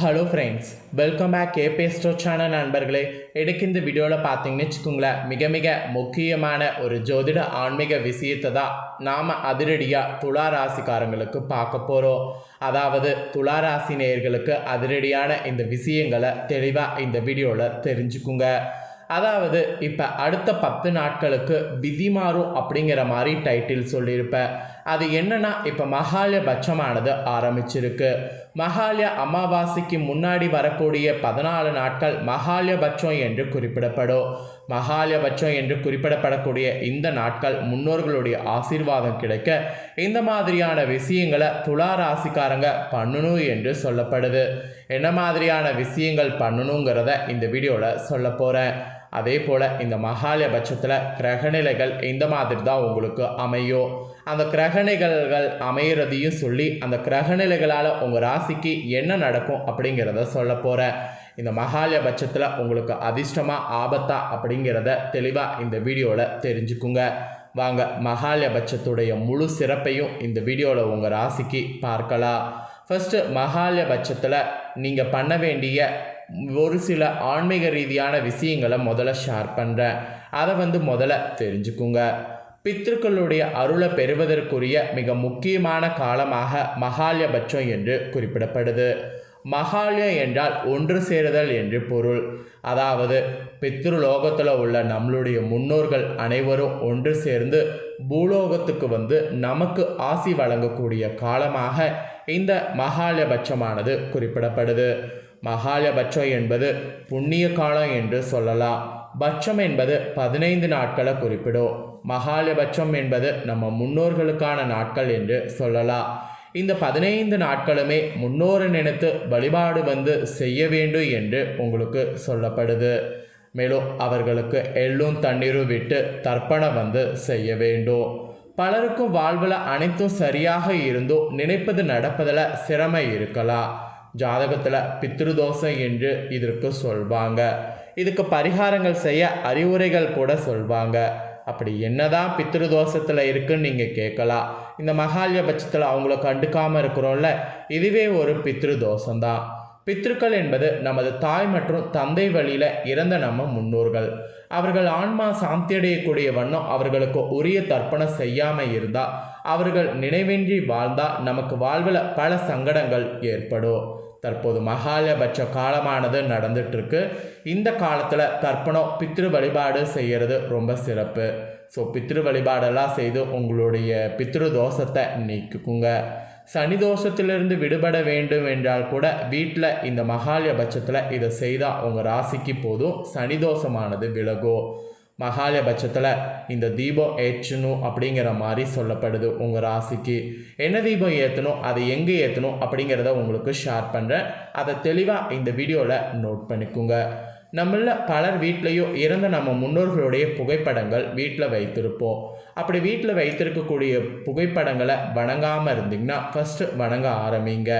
Hello friends welcome back கேபே store நண்பர்களே. எனக்கு இந்த வீடியோவில் பார்த்தீங்கன்னு வச்சுக்கோங்களேன் மிக மிக முக்கியமான ஒரு ஜோதிட ஆன்மீக விஷயத்தை தான் நாம் அதிரடியாக துளா ராசிக்காரங்களுக்கு பார்க்க போகிறோம் அதாவது துளா ராசி நேயர்களுக்கு அதிரடியான இந்த விஷயங்களை தெளிவாக இந்த வீடியோவில் தெரிஞ்சுக்குங்க. அதாவது இப்போ அடுத்த பத்து நாட்களுக்கு விதி மாறும் அப்படிங்கிற மாதிரி டைட்டில் சொல்லியிருப்பேன். அது என்னன்னா இப்போ மகாலயபட்சமானது ஆரம்பிச்சிருக்கு. மகாலய அமாவாசைக்கு முன்னாடி வரக்கூடிய பதினாலு நாட்கள் மகாலயபட்சம் என்று குறிப்பிடப்படும். மகாலயபட்சம் என்று குறிப்பிடப்படக்கூடிய இந்த நாட்கள் முன்னோர்களுடைய ஆசீர்வாதம் கிடைக்க இந்த மாதிரியான விஷயங்களை துலா ராசிக்காரங்க பண்ணணும் என்று சொல்லப்படுது. என்ன மாதிரியான விஷயங்கள் பண்ணணுங்கிறத இந்த வீடியோவில் சொல்ல போகிறேன் அதே போல் இந்த மகாலயபட்சத்தில் கிரகநிலைகள் இந்த மாதிரி தான் உங்களுக்கு அமையும் அந்த கிரகநிலைகள் அமையிறதையும் சொல்லி அந்த கிரகநிலைகளால் உங்கள் ராசிக்கு என்ன நடக்கும் அப்படிங்கிறத சொல்ல போகிறேன் இந்த மகாலயபட்சத்தில் உங்களுக்கு அதிர்ஷ்டமாக ஆபத்தா அப்படிங்கிறத தெளிவாக இந்த வீடியோவில் தெரிஞ்சுக்குங்க. வாங்க மகாலயபட்சத்துடைய முழு சிறப்பையும் இந்த வீடியோவில் உங்கள் ராசிக்கு பார்க்கலாம். ஃபஸ்ட்டு மகாலயபட்சத்தில் நீங்கள் பண்ண வேண்டிய ஒரு சில ஆன்மீக ரீதியான விஷயங்களை முதல்ல ஷேர் பண்ணுறேன் அதை வந்து முதல்ல தெரிஞ்சுக்குங்க. பித்ருக்களுடைய அருளை பெறுவதற்குரிய மிக முக்கியமான காலமாக மகாலயபட்சம் என்று குறிப்பிடப்படுது. மகாலயம் என்றால் ஒன்று சேருதல் என்று பொருள். அதாவது பித்ருலோகத்தில் உள்ள நம்மளுடைய முன்னோர்கள் அனைவரும் ஒன்று சேர்ந்து பூலோகத்துக்கு வந்து நமக்கு ஆசி வழங்கக்கூடிய காலமாக இந்த மகாலயபட்சமானது குறிப்பிடப்படுது. மகாலபட்சம் என்பது புண்ணிய காலம் என்று சொல்லலாம். பட்சம் என்பது பதினைந்து நாட்களை குறிப்பிடும். மகாலபட்சம் என்பது நம்ம முன்னோர்களுக்கான நாட்கள் என்று சொல்லலாம். இந்த பதினைந்து நாட்களுமே முன்னோரை நினைத்து வழிபாடு வந்து செய்ய வேண்டும் என்று உங்களுக்கு சொல்லப்படுது. மேலும் அவர்களுக்கு எள்ளும் தண்ணீரும் விட்டு தர்ப்பணம் வந்து செய்ய வேண்டும். பலருக்கும் வாழ்வில் அனைத்தும் சரியாக இருந்தும் நினைப்பது நடப்பதில் சிரமம் இருக்கலாம். ஜாதகத்தில் பித்ருதோஷம் என்று இதற்கு சொல்வாங்க. இதுக்கு பரிகாரங்கள் செய்ய அறிவுரைகள் கூட சொல்வாங்க. அப்படி என்னதான் பித்ருதோஷத்தில் இருக்குன்னு நீங்கள் கேட்கலாம். இந்த மகாலய பட்சத்தில் அவங்கள கண்டுக்காமல் இருக்கிறோம்ல இதுவே ஒரு பித்ருதோஷம்தான். பித்ருக்கள் என்பது நமது தாய் மற்றும் தந்தை வழியில் இறந்த நம்ம முன்னோர்கள். அவர்கள் ஆன்மா சாந்தியடையக்கூடிய வண்ணம் அவர்களுக்கு உரிய தர்ப்பணம் செய்யாமல் இருந்தால் அவர்கள் நினைவின்றி வாழ்ந்தால் நமக்கு வாழ்வில் பல சங்கடங்கள் ஏற்படும். தற்போது மகாலபட்ச காலமானது நடந்துட்டுருக்கு. இந்த காலத்தில் தர்ப்பணம் பித்ரு வழிபாடு செய்கிறது ரொம்ப சிறப்பு. ஸோ பித்ரு வழிபாடெல்லாம் செய்து உங்களுடைய பித்ரு தோஷத்தை நீக்குங்க சனி தோஷத்திலிருந்து விடுபட வேண்டும் என்றால் கூட வீட்டில் இந்த மகாலயபட்சத்தில் இதை செய்தால் உங்கள் ராசிக்கு போதும். சனி தோஷமானது விலகும் மகாலயபட்சத்தில் இந்த தீபம் ஏற்றணும் அப்படிங்கிற மாதிரி சொல்லப்படுது உங்கள் ராசிக்கு. என்ன தீபம் ஏற்றணும் அதை எங்கே ஏற்றணும் அப்படிங்கிறத உங்களுக்கு ஷேர் பண்ணுறேன் அதை தெளிவாக இந்த வீடியோவில் நோட் பண்ணிக்கோங்க. நம்மள பலர் வீட்லேயோ இறந்த நம்ம முன்னோர்களுடைய புகைப்படங்கள் வீட்டில் வைத்திருப்போம். அப்படி வீட்டில் வைத்திருக்கக்கூடிய புகைப்படங்களை வணங்காமல் இருந்தீங்கன்னா ஃபஸ்ட்டு வணங்க ஆரம்பிங்க.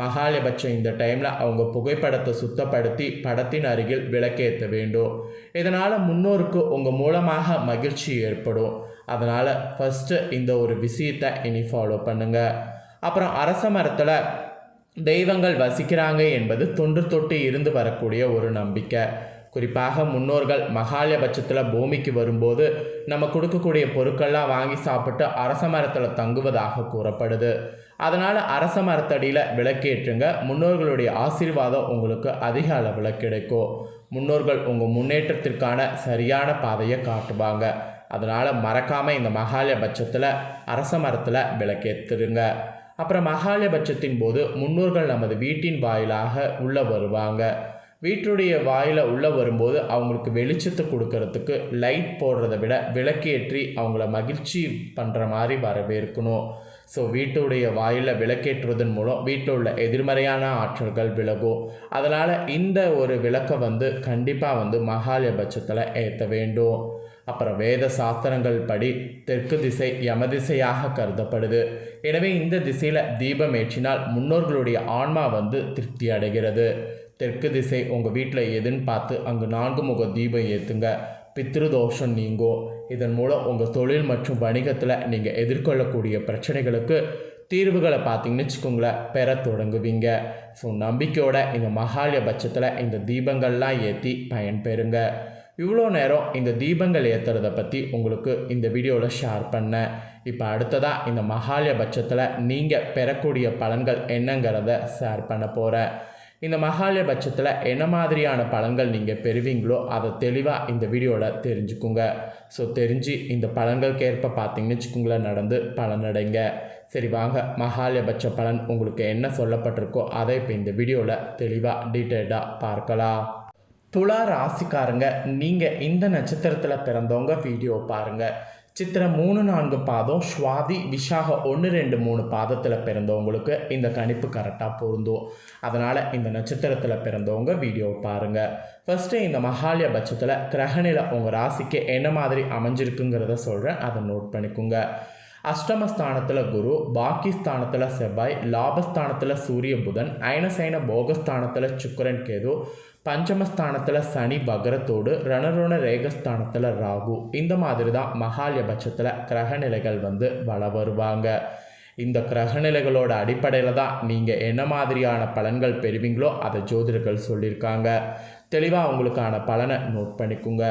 மகாலபட்சம் இந்த டைமில் அவங்க புகைப்படத்தை சுத்தப்படுத்தி படத்தின் அருகில் விளக்கேற்ற வேண்டும். இதனால் முன்னோருக்கு உங்கள் மூலமாக மகிழ்ச்சி ஏற்படும். அதனால் ஃபஸ்ட்டு இந்த ஒரு விஷயத்தை இனி ஃபாலோ பண்ணுங்கள் அப்புறம் அரச மரத்தில் தெய்வங்கள் வசிக்கிறாங்க என்பது தொன்று தொட்டு இருந்து வரக்கூடிய ஒரு நம்பிக்கை. குறிப்பாக முன்னோர்கள் மகாலயபட்சத்தில் பூமிக்கு வரும்போது நம்ம கொடுக்கக்கூடிய பொருட்கள்லாம் வாங்கி சாப்பிட்டு அரச மரத்தில் தங்குவதாக கூறப்படுது. அதனால் அரச மரத்தடியில் விளக்கேற்றுங்க. முன்னோர்களுடைய ஆசீர்வாதம் உங்களுக்கு அதிக அளவில் கிடைக்கும். முன்னோர்கள் உங்கள் முன்னேற்றத்திற்கான சரியான பாதையை காட்டுவாங்க. அதனால் மறக்காமல் இந்த மகாலயபட்சத்தில் அரச மரத்தில் விளக்கேற்றுருங்க அப்புறம் மகாலயபட்சத்தின் போது முன்னோர்கள் நமது வீட்டின் வாயிலாக உள்ளே வருவாங்க. வீட்டுடைய வாயில் உள்ளே வரும்போது அவங்களுக்கு வெளிச்சத்தை கொடுக்கறதுக்கு லைட் போடுறத விட விளக்கேற்றி அவங்கள மகிழ்ச்சி பண்ணுற மாதிரி வரவேற்கணும். ஸோ வீட்டுடைய வாயில் விளக்கேற்றுவதன் மூலம் வீட்டில் உள்ள எதிர்மறையான ஆற்றல்கள் விலகும். அதனால் இந்த ஒரு விளக்கை வந்து கண்டிப்பாக வந்து மகாலயபட்சத்தில் ஏற்ற வேண்டும். அப்புறம் வேத சாஸ்திரங்கள் படி தெற்கு திசை யமதிசையாக கருதப்படுது. எனவே இந்த திசையில் தீபம் ஏற்றினால் முன்னோர்களுடைய ஆன்மா வந்து திருப்தி அடைகிறது. தெற்கு திசை உங்கள் வீட்டில் எதுன்னு பார்த்து அங்கு நான்கு முக தீபம் ஏற்றுங்க பித்ருதோஷம் நீங்கும் இதன் மூலம் உங்கள் தொழில் மற்றும் வணிகத்தில் நீங்கள் எதிர்கொள்ளக்கூடிய பிரச்சனைகளுக்கு தீர்வுகளை பார்த்தீங்கன்னு வச்சுக்கோங்களேன் பெற தொடங்குவீங்க. ஸோ நம்பிக்கையோட இந்த மகாலய பட்சத்தில் இந்த தீபங்கள்லாம் ஏற்றி பயன்பெறுங்க. இவ்வளோ நேரம் இந்த தீபங்கள் ஏற்றுறதை பற்றி உங்களுக்கு இந்த வீடியோவில் ஷேர் பண்ணேன். இப்போ அடுத்ததாக இந்த மகாலய பட்சத்தில் நீங்கள் பெறக்கூடிய பலன்கள் என்னங்கிறத ஷேர் பண்ண போகிறேன் இந்த மகாலய பட்சத்தில் என்ன மாதிரியான பலன்கள் நீங்கள் பெறுவீங்களோ அதை தெளிவாக இந்த வீடியோவில் தெரிஞ்சுக்குங்க. ஸோ தெரிஞ்சு இந்த பலன்களுக்கு ஏற்ப பார்த்தீங்கன்னு வச்சுக்கோங்களேன் நடந்து பலனடைங்க. சரி வாங்க. மகாலயபட்ச பலன் உங்களுக்கு என்ன சொல்லப்பட்டிருக்கோ அதை இப்போ இந்த வீடியோவில் தெளிவாக டீட்டெயில்டாக பார்க்கலாம். துலா ராசிக்காரங்க நீங்கள் இந்த நட்சத்திரத்தில் பிறந்தவங்க வீடியோ பாருங்கள் சித்திரை மூணு நான்கு பாதம் சுவாதி விஷாக ஒன்று ரெண்டு மூணு பாதத்தில் பிறந்தவங்களுக்கு இந்த கணிப்பு கரெக்டாக பொருந்தும். அதனால் இந்த நட்சத்திரத்தில் பிறந்தவங்க வீடியோ பாருங்கள் ஃபஸ்ட்டு இந்த மகாலய பட்சத்தில் கிரகணில உங்கள் ராசிக்கு என்ன மாதிரி அமைஞ்சிருக்குங்கிறத சொல்கிறேன் அதை நோட் பண்ணிக்கோங்க. அஷ்டமஸ்தானத்தில் குரு பாக்கிஸ்தானத்தில் செவ்வாய் லாபஸ்தானத்தில் சூரிய புதன் அயனசைன போகஸ்தானத்தில் சுக்கரன் கேது பஞ்சமஸ்தானத்தில் சனி பகரத்தோடு ரணருண ரேகஸ்தானத்தில் ராகு. இந்த மாதிரி தான் மகாலியபட்சத்தில் கிரகநிலைகள் வந்து வள வருவாங்க. இந்த கிரகநிலைகளோட அடிப்படையில் தான் நீங்கள் என்ன மாதிரியான பலன்கள் பெறுவீங்களோ அதை ஜோதிடர்கள் சொல்லியிருக்காங்க. தெளிவாக உங்களுக்கான பலனை நோட் பண்ணிக்கோங்க.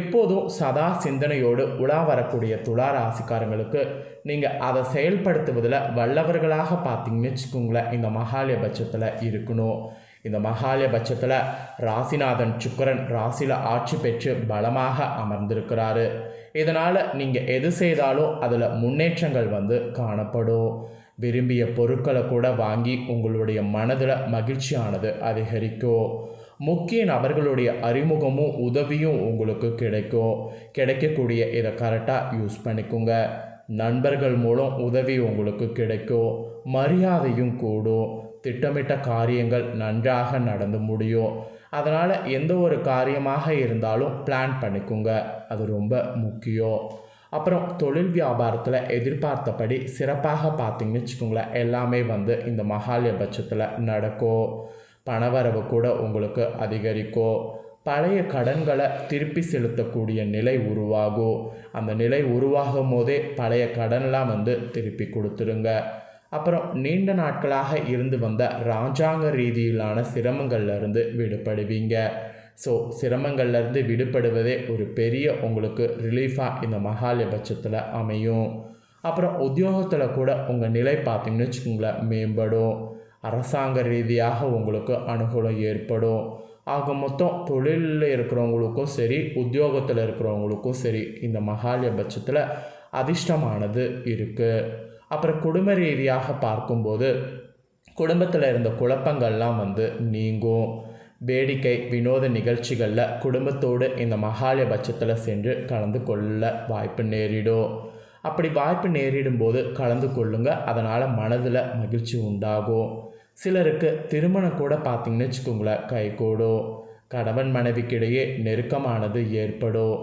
எப்போதும் சதா சிந்தனையோடு உலா வரக்கூடிய துளா ராசிக்காரங்களுக்கு நீங்கள் அதை செயல்படுத்துவதில் வல்லவர்களாக பார்த்தீங்கன்னு வச்சுக்கோங்களேன் இந்த மகாலயபட்சத்தில் இருக்கணும். இந்த மகாலய பட்சத்தில் ராசிநாதன் சுக்கரன் ராசியில் ஆட்சி பெற்று பலமாக அமர்ந்திருக்கிறாரு. இதனால் நீங்கள் எது செய்தாலும் அதில் முன்னேற்றங்கள் வந்து காணப்படும். விரும்பிய பொருட்களை கூட வாங்கி உங்களுடைய மனதில் மகிழ்ச்சியானது அதிகரிக்கும். முக்கிய நபர்களுடைய அறிமுகமும் உதவியும் உங்களுக்கு கிடைக்கும். கிடைக்கக்கூடிய இதை கரெக்டாக யூஸ் பண்ணிக்கோங்க. நண்பர்கள் மூலம் உதவி உங்களுக்கு கிடைக்கும். மரியாதையும் கூடும். திட்டமிட்ட காரியங்கள் நன்றாக நடந்து முடியும். அதனால் எந்த ஒரு காரியமாக இருந்தாலும் பிளான் பண்ணிக்கோங்க. அது ரொம்ப முக்கியம். அப்புறம் தொழில் வியாபாரத்தில் எதிர்பார்த்தபடி சிறப்பாக பார்த்தீங்கன்னு வச்சுக்கோங்களேன் எல்லாமே வந்து இந்த மகாலயபட்சத்தில் நடக்கும். பணவரவு கூட உங்களுக்கு அதிகரிக்கும். பழைய கடன்களை திருப்பி செலுத்தக்கூடிய நிலை உருவாகும். அந்த நிலை உருவாகும் போதே பழைய கடன்லாம் வந்து திருப்பி கொடுத்துருங்க. அப்புறம் நீண்ட நாட்களாக இருந்து வந்த ராஜாங்க ரீதியிலான சிரமங்கள்லேருந்து விடுபடுவீங்க. ஸோ சிரமங்கள்லேருந்து விடுபடுவதே ஒரு பெரிய உங்களுக்கு ரிலீஃபாக இந்த மகாலபட்சத்தில் அமையும். அப்புறம் உத்தியோகத்தில் கூட உங்கள் நிலை பார்த்தீங்கன்னு வச்சுக்கோங்களேன் மேம்படும். அரசாங்க ரீதியாக உங்களுக்கு அனுகூலம் ஏற்படும். ஆக மொத்தம் தொழிலில் இருக்கிறவங்களுக்கும் சரி உத்தியோகத்தில் இருக்கிறவங்களுக்கும் சரி இந்த மகாலபட்சத்தில் அதிர்ஷ்டமானது இருக்குது அப்புறம் குடும்ப ரீதியாக பார்க்கும்போது குடும்பத்தில் இருந்த குழப்பங்கள்லாம் வந்து நீங்கும். வேடிக்கை வினோத நிகழ்ச்சிகளில் குடும்பத்தோடு இந்த மகாலய பட்சத்தில் சென்று கலந்து கொள்ள வாய்ப்பு நேரிடும். அப்படி வாய்ப்பு நேரிடும் போது கலந்து கொள்ளுங்க. அதனால் மனதில் மகிழ்ச்சி உண்டாகும். சிலருக்கு திருமணம் கூட பார்த்திங்கன்னு வச்சுக்கோங்களேன் கைகூடும். கணவன் மனைவிக்கிடையே நெருக்கமானது ஏற்படும்.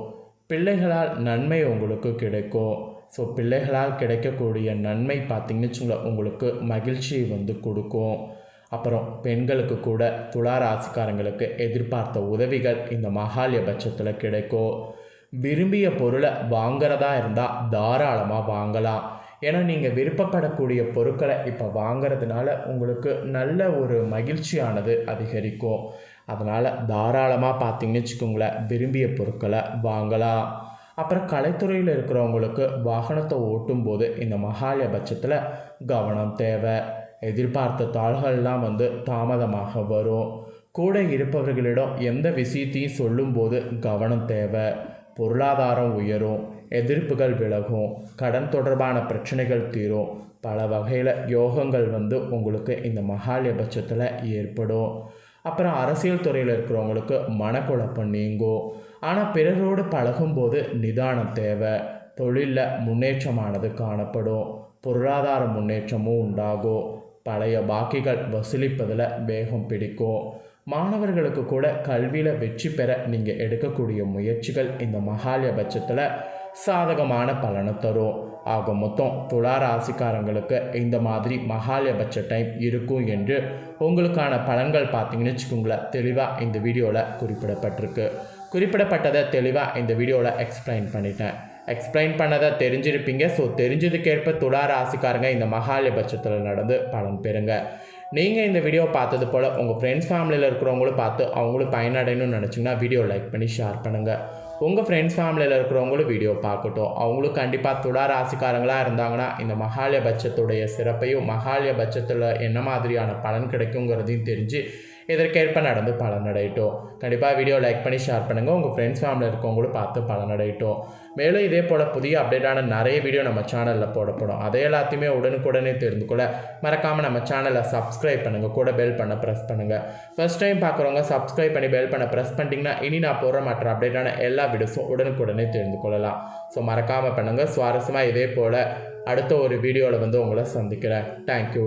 பிள்ளைகளால் நன்மை உங்களுக்கு கிடைக்கும். ஸோ பிள்ளைகளால் கிடைக்கக்கூடிய நன்மை பார்த்திங்கன்னு வச்சுங்களேன் உங்களுக்கு மகிழ்ச்சியை வந்து கொடுக்கும். அப்புறம் பெண்களுக்கு கூட துலா ராசிக்காரங்களுக்கு எதிர்பார்த்த உதவிகள் இந்த மகாலய பட்சத்தில் கிடைக்கும். விரும்பிய பொருளை வாங்குறதா இருந்தால் தாராளமாக வாங்கலாம். ஏன்னா நீங்கள் விருப்பப்படக்கூடிய பொருட்களை இப்போ வாங்குறதுனால உங்களுக்கு நல்ல ஒரு மகிழ்ச்சியானது அதிகரிக்கும். அதனால் தாராளமாக பார்த்தீங்கன்னு வச்சுக்கோங்களேன் விரும்பிய பொருட்களை வாங்கலாம். அப்புறம் கலைத்துறையில் இருக்கிறவங்களுக்கு வாகனத்தை ஓட்டும்போது இந்த மகாலய பட்சத்தில் கவனம் தேவை. எதிர்பார்த்த தாள்கள்லாம் வந்து தாமதமாக வரும். கூட இருப்பவர்களிடம் எந்த விஷயத்தையும் சொல்லும்போது கவனம் தேவை. பொருளாதாரம் உயரும் எதிர்ப்புகள் விலகும் கடன் தொடர்பான பிரச்சனைகள் தீரும். பல வகையில் யோகங்கள் வந்து உங்களுக்கு இந்த மகாலய பட்சத்தில் ஏற்படும். அப்புறம் அரசியல் துறையில் இருக்கிறவங்களுக்கு மனக்குழப்பம் நீங்கும். ஆனால் பிறரோடு பழகும்போது நிதானம் தேவை. தொழிலில் முன்னேற்றமானது காணப்படும். பொருளாதார முன்னேற்றமும் உண்டாகும். பழைய பாக்கிகள் வசூலிப்பதில் வேகம் பிடிக்கும். மாணவர்களுக்கு கூட கல்வியில் வெற்றி பெற நீங்கள் எடுக்கக்கூடிய முயற்சிகள் இந்த மகாலய பட்சத்தில் சாதகமான பலனை தரும். ஆக மொத்தம் துலா ராசிக்காரங்களுக்கு இந்த மாதிரி மகாலயபட்ச டைம் இருக்கும் என்று உங்களுக்கான பலன்கள் பார்த்தீங்கன்னு வச்சுக்கோங்களேன். தெளிவாக இந்த வீடியோவில் குறிப்பிடப்பட்டிருக்கு. குறிப்பிடப்பட்டதை தெளிவாக இந்த வீடியோவில் எக்ஸ்பிளைன் பண்ணிட்டேன். எக்ஸ்பிளைன் பண்ணதை தெரிஞ்சிருப்பீங்க. ஸோ தெரிஞ்சதுக்கேற்ப துலா ராசிக்காரங்க இந்த மகாலிபட்சத்தில் நடந்து பலன் பெறுங்க. நீங்கள் இந்த வீடியோ பார்த்தது போல் உங்கள் ஃப்ரெண்ட்ஸ் ஃபேமிலியில் இருக்கிறவங்களும் பார்த்து அவங்களும் பயனடையணும்னு நினச்சிங்கன்னா வீடியோ லைக் பண்ணி ஷேர் பண்ணுங்கள் உங்கள் ஃப்ரெண்ட்ஸ் ஃபேமிலியில் இருக்கிறவங்களும் வீடியோ பார்க்கட்டும். அவங்களும் கண்டிப்பாக துலா ராசிக்காரங்களாக இருந்தாங்கன்னா இந்த மகாலய பட்சத்துடைய சிறப்பையும் மகாலயபட்சத்தில் என்ன மாதிரியான பலன் கிடைக்குங்கிறதையும் தெரிஞ்சு இதற்கேற்ப நடந்து பலனடையட்டும். கண்டிப்பாக வீடியோ லைக் பண்ணி ஷேர் பண்ணுங்கள் உங்கள் ஃப்ரெண்ட்ஸ் ஃபேமிலியில் இருக்கவங்களும் பார்த்து பலனடையட்டும். மேலும் இதே போல் புதிய அப்டேட்டான நிறைய வீடியோ நம்ம சேனலில் போடப்படும். அதை எல்லாத்தையுமே உடனுக்குடனே தெரிந்து கொள்ள மறக்காமல் நம்ம சேனலை சப்ஸ்கிரைப் பண்ணுங்கள் கூட பெல் பண்ண ப்ரெஸ் பண்ணுங்கள் ஃபர்ஸ்ட் டைம் பார்க்குறவங்க சப்ஸ்கிரைப் பண்ணி பெல் பண்ண ப்ரெஸ் பண்ணிட்டீங்கன்னா இனி நான் போடுற மற்ற அப்டேட்டான எல்லா வீடியோஸும் உடனுக்குடனே தெரிந்து கொள்ளலாம். ஸோ மறக்காமல் பண்ணுங்கள் சுவாரஸ்யமாக இதே போல் அடுத்த ஒரு வீடியோவில் வந்து உங்களை சந்திக்கிறேன். தேங்க்யூ